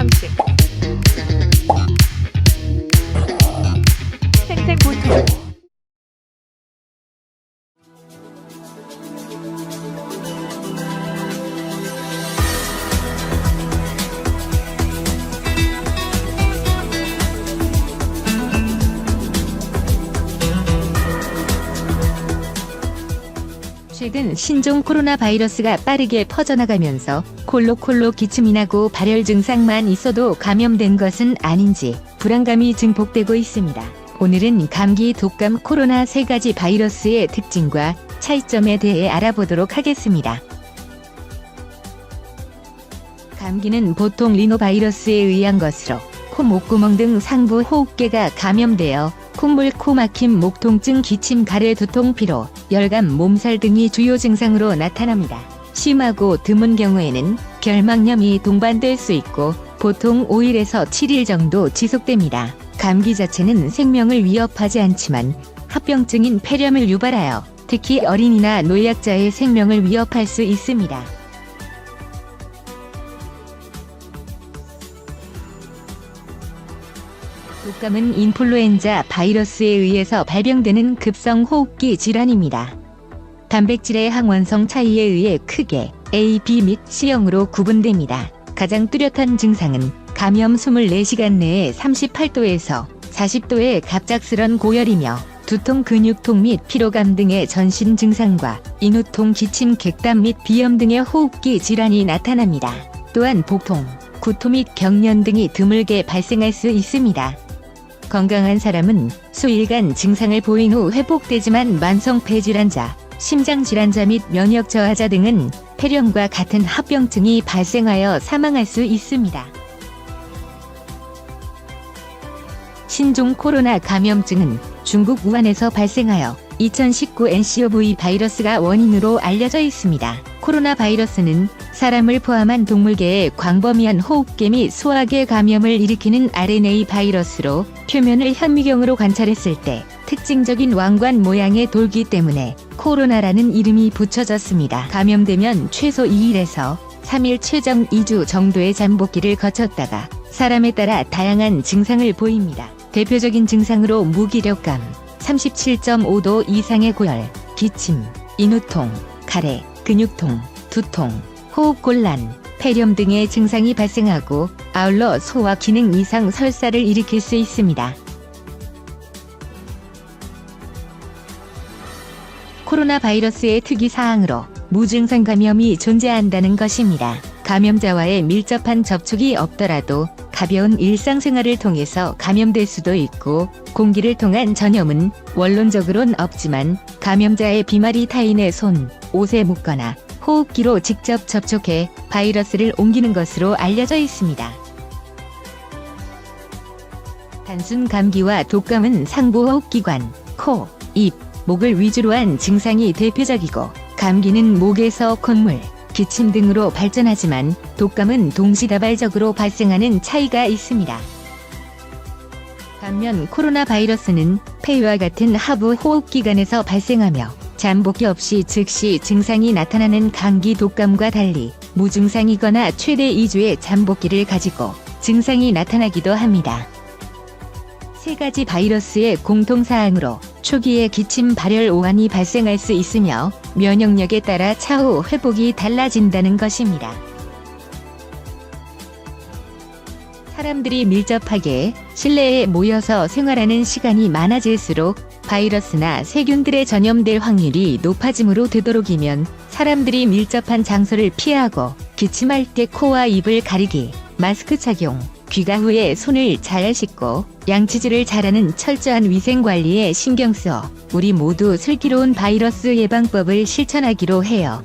항체 생 최근 신종 코로나 바이러스가 빠르게 퍼져나가면서 콜록콜록 기침이 나고 발열 증상만 있어도 감염된 것은 아닌지 불안감이 증폭되고 있습니다. 오늘은 감기, 독감, 코로나 세 가지 바이러스의 특징과 차이점에 대해 알아보도록 하겠습니다. 감기는 보통 리노바이러스에 의한 것으로 코, 목구멍 등 상부 호흡계가 감염되어 콧물, 코 막힘, 목 통증, 기침, 가래, 두통, 피로, 열감, 몸살 등이 주요 증상으로 나타납니다. 심하고 드문 경우에는 결막염이 동반될 수 있고 보통 5일에서 7일 정도 지속됩니다. 감기 자체는 생명을 위협하지 않지만 합병증인 폐렴을 유발하여 특히 어린이나 노약자의 생명을 위협할 수 있습니다. 독감은 인플루엔자 바이러스에 의해서 발병되는 급성 호흡기 질환입니다. 단백질의 항원성 차이에 의해 크게 A, B 및 C형으로 구분됩니다. 가장 뚜렷한 증상은 감염 24시간 내에 38도에서 40도의 갑작스런 고열이며 두통, 근육통 및 피로감 등의 전신 증상과 인후통, 기침, 객담 및 비염 등의 호흡기 질환이 나타납니다. 또한 복통, 구토 및 경련 등이 드물게 발생할 수 있습니다. 건강한 사람은 수일간 증상을 보인 후 회복되지만 만성 폐 질환자, 심장 질환자 및 면역 저하자 등은 폐렴과 같은 합병증이 발생하여 사망할 수 있습니다. 신종 코로나 감염증은 중국 우한에서 발생하여 2019 NCOV 바이러스가 원인으로 알려져 있습니다. 코로나 바이러스는 사람을 포함한 동물계의 광범위한 호흡계 및 소화계 감염을 일으키는 RNA 바이러스로 표면을 현미경으로 관찰했을 때 특징적인 왕관 모양의 돌기 때문에 코로나라는 이름이 붙여졌습니다. 감염되면 최소 2일에서 3일 최정 2주 정도의 잠복기를 거쳤다가 사람에 따라 다양한 증상을 보입니다. 대표적인 증상으로 무기력감, 37.5도 이상의 고열, 기침, 인후통, 가래, 근육통, 두통, 호흡곤란, 폐렴 등의 증상이 발생하고 아울러 소화 기능 이상 설사를 일으킬 수 있습니다. 코로나 바이러스의 특이 사항으로 무증상 감염이 존재한다는 것입니다. 감염자와의 밀접한 접촉이 없더라도 가벼운 일상생활을 통해서 감염될 수도 있고 공기를 통한 전염은 원론적으론 없지만 감염자의 비말이 타인의 손, 옷에 묻거나 호흡기로 직접 접촉해 바이러스를 옮기는 것으로 알려져 있습니다. 단순 감기와 독감은 상부 호흡기관, 코, 입, 목을 위주로 한 증상이 대표적이고 감기는 목에서 콧물, 기침 등으로 발전하지만 독감은 동시다발적으로 발생하는 차이가 있습니다. 반면 코로나 바이러스는 폐와 같은 하부 호흡기관에서 발생하며 잠복기 없이 즉시 증상이 나타나는 감기 독감과 달리 무증상이거나 최대 2주의 잠복기를 가지고 증상이 나타나기도 합니다. 세 가지 바이러스의 공통사항으로 초기에 기침 발열 오한이 발생할 수 있으며 면역력에 따라 차후 회복이 달라진다는 것입니다. 사람들이 밀접하게 실내에 모여서 생활하는 시간이 많아질수록 바이러스나 세균들에 전염될 확률이 높아지므로 되도록이면 사람들이 밀접한 장소를 피하고 기침할 때 코와 입을 가리기, 마스크 착용, 귀가 후에 손을 잘 씻고 양치질을 잘하는 철저한 위생 관리에 신경 써 우리 모두 슬기로운 바이러스 예방법을 실천하기로 해요.